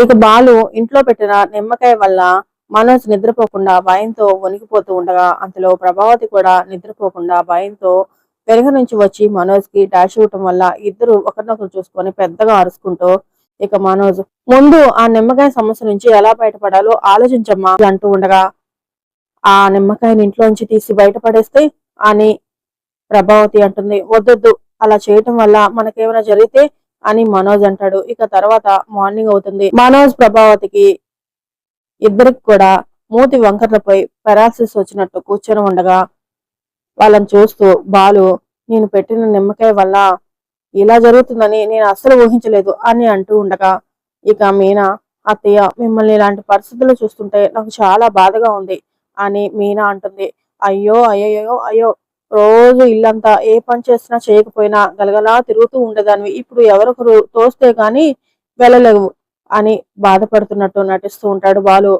ఇక బాలు ఇంట్లో పెట్టిన నిమ్మకాయ వల్ల మనోజ్ నిద్రపోకుండా భయంతో వణికిపోతూ ఉండగా అంతలో ప్రభావతి కూడా నిద్రపోకుండా భయంతో వెనక నుంచి వచ్చి మనోజ్కి డాష్ ఇవ్వటం వల్ల ఇద్దరు ఒకరినొకరు చూసుకొని పెద్దగా అరుచుకుంటూ ఇక మనోజ్ ముందు ఆ నిమ్మకాయ సమస్య నుంచి ఎలా బయటపడాలో ఆలోచించమ్మా అంటూ ఉండగా ఆ నిమ్మకాయని ఇంట్లోంచి తీసి బయటపడేస్తే అని ప్రభావతి అంటుంది. వద్దొద్దు అలా చేయటం వల్ల మనకేమైనా జరిగితే అని మనోజ్ అంటాడు. ఇక తర్వాత మార్నింగ్ అవుతుంది. మనోజ్ ప్రభావతికి ఇద్దరికి కూడా మూతి వంకర్లపై పెరాసిస్ వచ్చినట్టు కూర్చొని ఉండగా వాళ్ళని చూస్తూ బాలు నేను పెట్టిన నిమ్మకాయ వల్ల ఇలా జరుగుతుందని నేను అస్సలు ఊహించలేదు అని అంటూ ఉండగా ఇక మీనా అత్తయ్య మిమ్మల్ని ఇలాంటి పరిస్థితులు చూస్తుంటే నాకు చాలా బాధగా ఉంది అని మీనా అంటుంది. అయ్యో అయ్యయ్యో అయ్యో రోజు ఇల్లంతా ఏ పని చేసినా చేయకపోయినా గలగలా తిరుగుతూ ఉండేదానివి. ఇప్పుడు ఎవరొకరు తోస్తే గాని వెళ్ళలేవు అని బాధపడుతున్నట్టు నటిస్తూ ఉంటాడు బాలు.